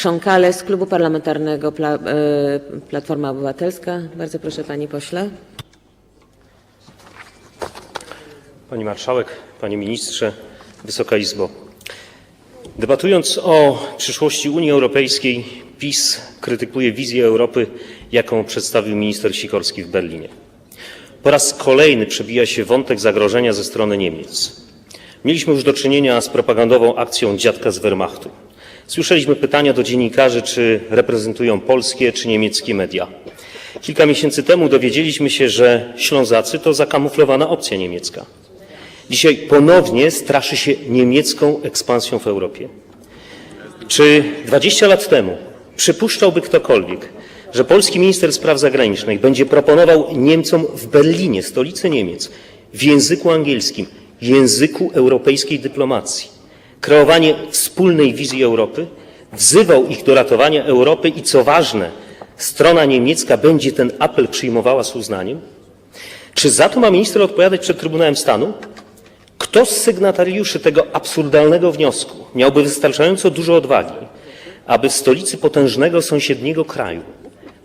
Chrząkale z Klubu Parlamentarnego Pla, e, Platforma Obywatelska. Bardzo proszę, panie pośle. Pani Marszałek, Panie Ministrze, Wysoka Izbo. Debatując o przyszłości Unii Europejskiej, PiS krytykuje wizję Europy, jaką przedstawił minister Sikorski w Berlinie. Po raz kolejny przebija się wątek zagrożenia ze strony Niemiec. Mieliśmy już do czynienia z propagandową akcją dziadka z Wehrmachtu. Słyszeliśmy pytania do dziennikarzy, czy reprezentują polskie czy niemieckie media. Kilka miesięcy temu dowiedzieliśmy się, że Ślązacy to zakamuflowana opcja niemiecka. Dzisiaj ponownie straszy się niemiecką ekspansją w Europie. Czy 20 lat temu przypuszczałby ktokolwiek, że polski minister spraw zagranicznych będzie proponował Niemcom w Berlinie, stolicy Niemiec, w języku angielskim, języku europejskiej dyplomacji, kreowanie wspólnej wizji Europy, wzywał ich do ratowania Europy i co ważne, strona niemiecka będzie ten apel przyjmowała z uznaniem? Czy za to ma minister odpowiadać przed Trybunałem Stanu? Kto z sygnatariuszy tego absurdalnego wniosku miałby wystarczająco dużo odwagi, aby w stolicy potężnego sąsiedniego kraju,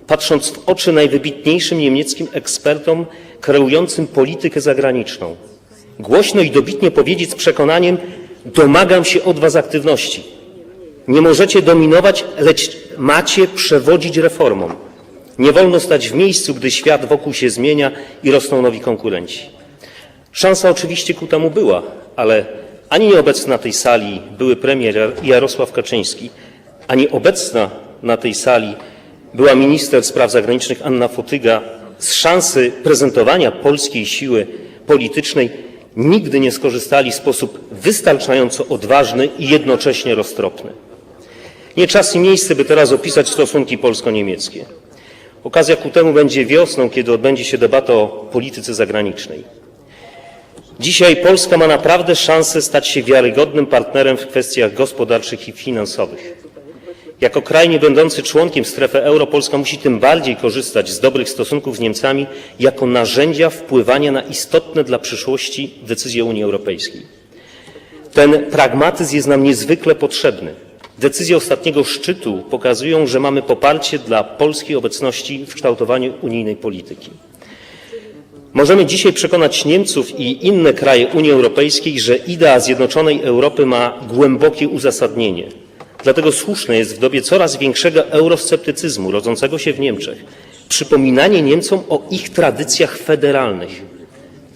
patrząc w oczy najwybitniejszym niemieckim ekspertom kreującym politykę zagraniczną, głośno i dobitnie powiedzieć z przekonaniem: Domagam się od Was aktywności. Nie możecie dominować, lecz macie przewodzić reformom. Nie wolno stać w miejscu, gdy świat wokół się zmienia i rosną nowi konkurenci. Szansa oczywiście ku temu była, ale ani nieobecny na tej sali były premier Jarosław Kaczyński, ani obecna na tej sali była minister spraw zagranicznych Anna Fotyga z szansy prezentowania polskiej siły politycznej nigdy nie skorzystali w sposób wystarczająco odważny i jednocześnie roztropny. Nie czas i miejsce, by teraz opisać stosunki polsko-niemieckie. Okazja ku temu będzie wiosną, kiedy odbędzie się debata o polityce zagranicznej. Dzisiaj Polska ma naprawdę szansę stać się wiarygodnym partnerem w kwestiach gospodarczych i finansowych. Jako kraj nie będący członkiem strefy euro, Polska musi tym bardziej korzystać z dobrych stosunków z Niemcami jako narzędzia wpływania na istotne dla przyszłości decyzje Unii Europejskiej. Ten pragmatyzm jest nam niezwykle potrzebny. Decyzje ostatniego szczytu pokazują, że mamy poparcie dla polskiej obecności w kształtowaniu unijnej polityki. Możemy dzisiaj przekonać Niemców i inne kraje Unii Europejskiej, że idea zjednoczonej Europy ma głębokie uzasadnienie. Dlatego słuszne jest w dobie coraz większego eurosceptycyzmu rodzącego się w Niemczech przypominanie Niemcom o ich tradycjach federalnych.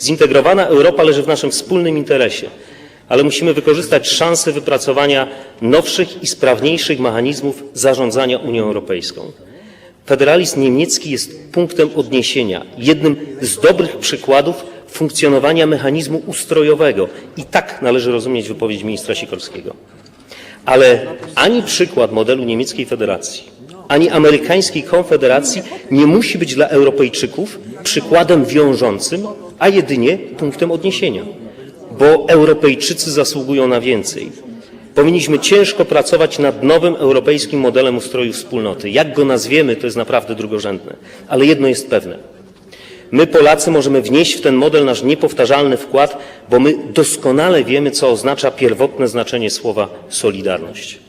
Zintegrowana Europa leży w naszym wspólnym interesie, ale musimy wykorzystać szansę wypracowania nowszych i sprawniejszych mechanizmów zarządzania Unią Europejską. Federalizm niemiecki jest punktem odniesienia, jednym z dobrych przykładów funkcjonowania mechanizmu ustrojowego. I tak należy rozumieć wypowiedź ministra Sikorskiego. Ale ani przykład modelu niemieckiej federacji, ani amerykańskiej konfederacji nie musi być dla Europejczyków przykładem wiążącym, a jedynie punktem odniesienia, bo Europejczycy zasługują na więcej. Powinniśmy ciężko pracować nad nowym europejskim modelem ustroju wspólnoty. Jak go nazwiemy, to jest naprawdę drugorzędne, ale jedno jest pewne. My, Polacy, możemy wnieść w ten model nasz niepowtarzalny wkład, bo my doskonale wiemy, co oznacza pierwotne znaczenie słowa solidarność.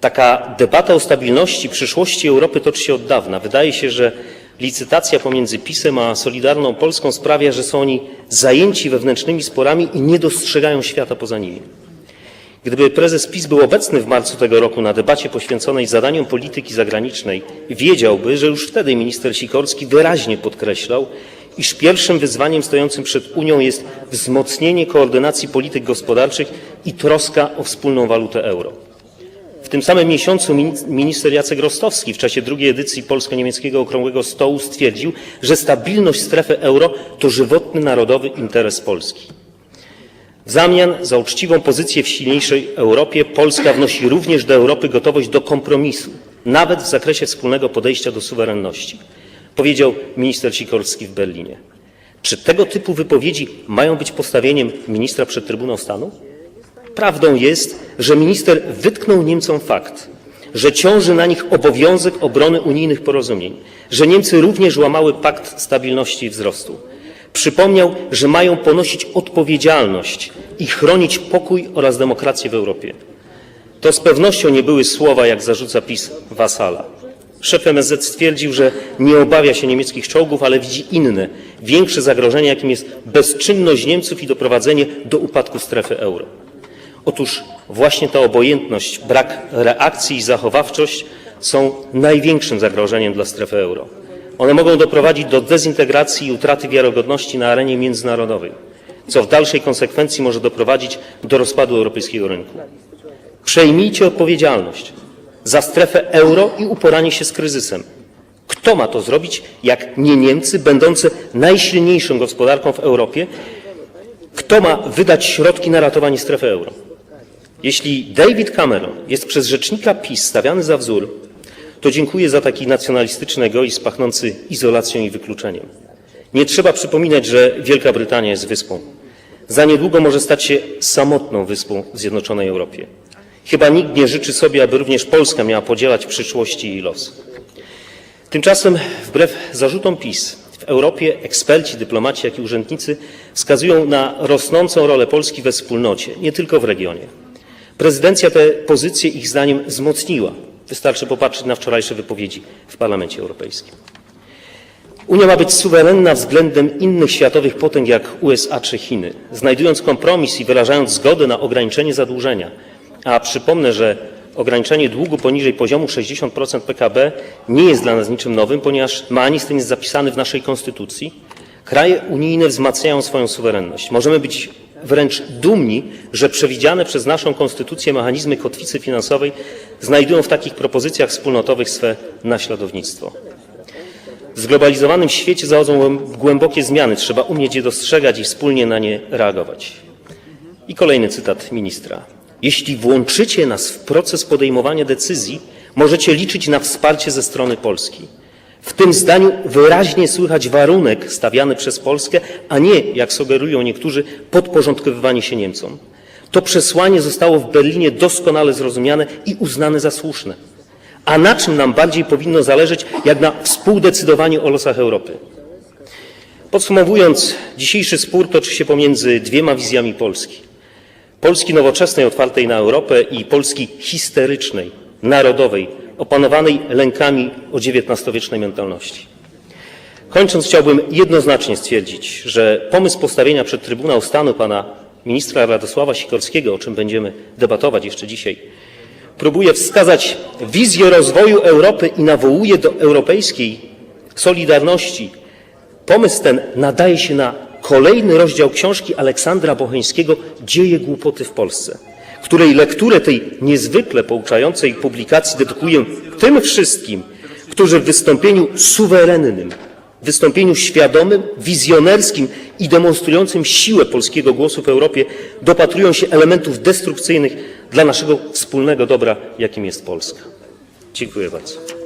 Taka debata o stabilności przyszłości Europy toczy się od dawna. Wydaje się, że licytacja pomiędzy PiSem a Solidarną Polską sprawia, że są oni zajęci wewnętrznymi sporami i nie dostrzegają świata poza nimi. Gdyby prezes PiS był obecny w marcu tego roku na debacie poświęconej zadaniom polityki zagranicznej, wiedziałby, że już wtedy minister Sikorski wyraźnie podkreślał, iż pierwszym wyzwaniem stojącym przed Unią jest wzmocnienie koordynacji polityk gospodarczych i troska o wspólną walutę euro. W tym samym miesiącu minister Jacek Rostowski w czasie drugiej edycji polsko-niemieckiego okrągłego stołu stwierdził, że stabilność strefy euro to żywotny narodowy interes Polski. W zamian za uczciwą pozycję w silniejszej Europie Polska wnosi również do Europy gotowość do kompromisu, nawet w zakresie wspólnego podejścia do suwerenności, powiedział minister Sikorski w Berlinie. Czy tego typu wypowiedzi mają być postawieniem ministra przed Trybunał Stanu? Prawdą jest, że minister wytknął Niemcom fakt, że ciąży na nich obowiązek obrony unijnych porozumień, że Niemcy również łamały pakt stabilności i wzrostu. Przypomniał, że mają ponosić odpowiedzialność i chronić pokój oraz demokrację w Europie. To z pewnością nie były słowa, jak zarzuca PiS, wasala. Szef MSZ stwierdził, że nie obawia się niemieckich czołgów, ale widzi inne, większe zagrożenie, jakim jest bezczynność Niemców i doprowadzenie do upadku strefy euro. Otóż właśnie ta obojętność, brak reakcji i zachowawczość są największym zagrożeniem dla strefy euro. One mogą doprowadzić do dezintegracji i utraty wiarygodności na arenie międzynarodowej, co w dalszej konsekwencji może doprowadzić do rozpadu europejskiego rynku. Przejmijcie odpowiedzialność za strefę euro i uporanie się z kryzysem. Kto ma to zrobić, jak nie Niemcy, będące najsilniejszą gospodarką w Europie? Kto ma wydać środki na ratowanie strefy euro? Jeśli David Cameron jest przez rzecznika PiS stawiany za wzór, to dziękuję za taki nacjonalistyczny egoizm pachnący izolacją i wykluczeniem. Nie trzeba przypominać, że Wielka Brytania jest wyspą. Za niedługo może stać się samotną wyspą w Zjednoczonej Europie. Chyba nikt nie życzy sobie, aby również Polska miała podzielać przyszłości i los. Tymczasem, wbrew zarzutom PiS, w Europie eksperci, dyplomaci, jak i urzędnicy wskazują na rosnącą rolę Polski we wspólnocie, nie tylko w regionie. Prezydencja tę pozycję ich zdaniem wzmocniła. Wystarczy popatrzeć na wczorajsze wypowiedzi w Parlamencie Europejskim. Unia ma być suwerenna względem innych światowych potęg jak USA czy Chiny, znajdując kompromis i wyrażając zgodę na ograniczenie zadłużenia. A przypomnę, że ograniczenie długu poniżej poziomu 60% PKB nie jest dla nas niczym nowym, ponieważ mechanizm ten jest zapisany w naszej konstytucji. Kraje unijne wzmacniają swoją suwerenność. Możemy być wręcz dumni, że przewidziane przez naszą konstytucję mechanizmy kotwicy finansowej znajdują w takich propozycjach wspólnotowych swe naśladownictwo. W zglobalizowanym świecie zachodzą głębokie zmiany. Trzeba umieć je dostrzegać i wspólnie na nie reagować. I kolejny cytat ministra. Jeśli włączycie nas w proces podejmowania decyzji, możecie liczyć na wsparcie ze strony Polski. W tym zdaniu wyraźnie słychać warunek stawiany przez Polskę, a nie, jak sugerują niektórzy, podporządkowywanie się Niemcom. To przesłanie zostało w Berlinie doskonale zrozumiane i uznane za słuszne. A na czym nam bardziej powinno zależeć, jak na współdecydowaniu o losach Europy? Podsumowując, dzisiejszy spór toczy się pomiędzy dwiema wizjami Polski. Polski nowoczesnej, otwartej na Europę i Polski histerycznej, narodowej, opanowanej lękami o XIX-wiecznej mentalności. Kończąc, chciałbym jednoznacznie stwierdzić, że pomysł postawienia przed Trybunał Stanu pana ministra Radosława Sikorskiego, o czym będziemy debatować jeszcze dzisiaj, próbuje wskazać wizję rozwoju Europy i nawołuje do europejskiej solidarności. Pomysł ten nadaje się na kolejny rozdział książki Aleksandra Bocheńskiego Dzieje głupoty w Polsce, której lekturę tej niezwykle pouczającej publikacji dedykuję tym wszystkim, którzy w wystąpieniu suwerennym, wystąpieniu świadomym, wizjonerskim i demonstrującym siłę polskiego głosu w Europie dopatrują się elementów destrukcyjnych dla naszego wspólnego dobra, jakim jest Polska. Dziękuję bardzo.